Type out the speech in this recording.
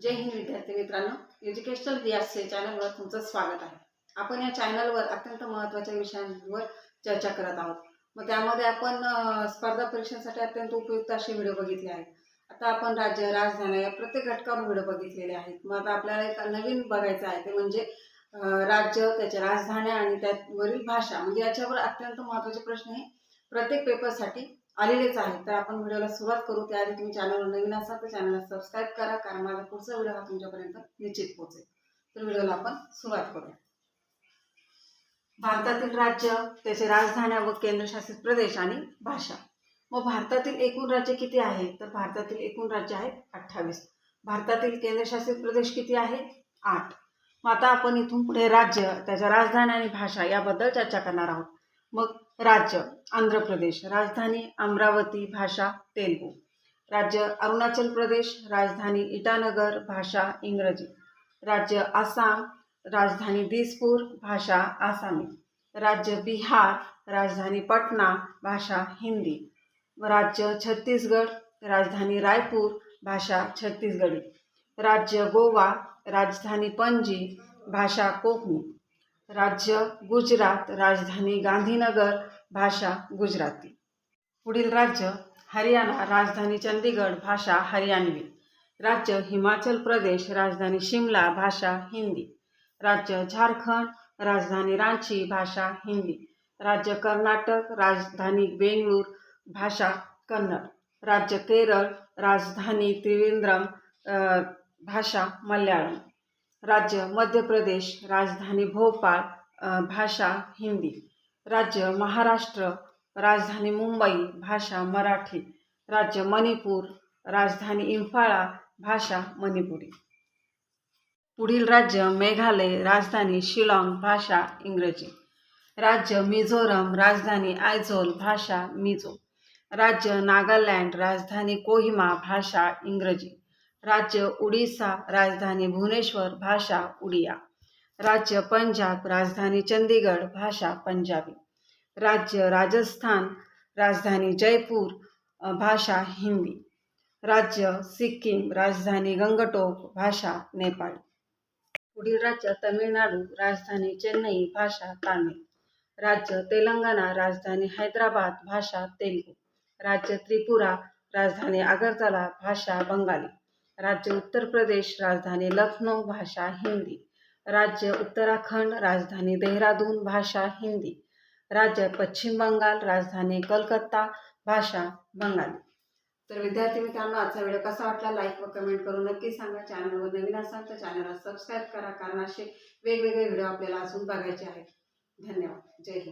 जय हिंद विद्यार्थी मित्रांनो. एज्युकेशनल रियाज या चॅनलवर तुमचं स्वागत आहे. आपण या चॅनलवर अत्यंत महत्त्वाच्या विषयांवर चर्चा करत आहोत. मग त्यामध्ये आपण स्पर्धा परीक्षांसाठी अत्यंत उपयुक्त असे व्हिडिओ बघितले आहेत. आता आपण राज्य राजधान्या या प्रत्येक घटकावर व्हिडिओ बघितलेले आहेत. मग आता आपल्याला एक नवीन बघायचं आहे ते म्हणजे राज्य त्याच्या राजधान्या आणि त्यावरील भाषा. म्हणजे याच्यावर अत्यंत महत्त्वाचे प्रश्न हे प्रत्येक पेपरसाठी आलेलेच आहे. तर आपण व्हिडिओला सुरुवात करू. त्याआधी तुम्ही चॅनलवर नवीन असाल तर चॅनलला सबस्क्राईब करा कारण माझा पुढचा व्हिडिओ हा तुमच्यापर्यंत निश्चित पोहोचेल. तर व्हिडिओला आपण सुरुवात करूया. भारतातील राज्य त्याचे राजधान्या व केंद्रशासित प्रदेश आणि भाषा. मग भारतातील एकूण राज्य किती आहे? तर भारतातील एकूण राज्य आहेत अठ्ठावीस. भारतातील केंद्रशासित प्रदेश किती आहे? आठ. मग आता आपण इथून पुढे राज्य त्याच्या राजधानी आणि भाषा याबद्दल चर्चा करणार आहोत. मग राज्य आंध्र प्रदेश राजधानी अमरावती भाषा तेलगू. राज्य अरुणाचल प्रदेश राजधानी इटानगर भाषा इंग्रजी. राज्य आसाम राजधानी दिसपूर भाषा आसामी. राज्य बिहार राजधानी पटना भाषा हिंदी. राज्य छत्तीसगड राजधानी रायपूर भाषा छत्तीसगडी. राज्य गोवा राजधानी पणजी भाषा कोकणी. राज्य गुजरात राजधानी गांधीनगर भाषा गुजराती. पुढील राज्य हरियाणा राजधानी चंदीगड भाषा हरियाणवी. राज्य हिमाचल प्रदेश राजधानी शिमला भाषा हिंदी. राज्य झारखंड राजधानी रांची भाषा हिंदी. राज्य कर्नाटक राजधानी बेंगळूर भाषा कन्नड. राज्य केरळ राजधानी त्रिवेंद्रम भाषा मल्याळम. राज्य मध्य प्रदेश राजधानी भोपाळ भाषा हिंदी. राज्य महाराष्ट्र राजधानी मुंबई भाषा मराठी. राज्य मणिपूर राजधानी इम्फाळा भाषा मणिपुरी. पुढील राज्य मेघालय राजधानी शिलाँग भाषा इंग्रजी. राज्य मिझोरम राजधानी आयझोल भाषा मिझो. राज्य नागालँड राजधानी कोहिमा भाषा इंग्रजी. राज्य उडीसा राजधानी भुवनेश्वर भाषा उडिया। राज्य पंजाब राजधानी चंदीगड भाषा पंजाबी। राज्य राजस्थान राजधानी जयपूर भाषा हिंदी। राज्य सिक्कीम राजधानी गंगटोक भाषा नेपाळी। पुढील राज्य तमिळनाडू राजधानी चेन्नई भाषा तामिळ। राज्य तेलंगणा राजधानी हैदराबाद भाषा तेलुगू। राज्य त्रिपुरा राजधानी आगरतला भाषा बंगाली। राज्य उत्तर प्रदेश राजधानी लखनौ भाषा हिंदी. राज्य उत्तराखंड राजधानी देहरादून भाषा हिंदी. राज्य पश्चिम बंगाल राजधानी कलकत्ता भाषा बंगाली. तर विद्यार्थी मित्रांनो आजचा व्हिडिओ कसा वाटला? लाईक व कमेंट करून नक्की सांगा. चॅनलवर नवीन असाल तर चॅनलला सबस्क्राईब करा कारण असे वेगवेगळे व्हिडिओ आपल्याला अजून बघायचे आहेत. धन्यवाद. जय हिंद.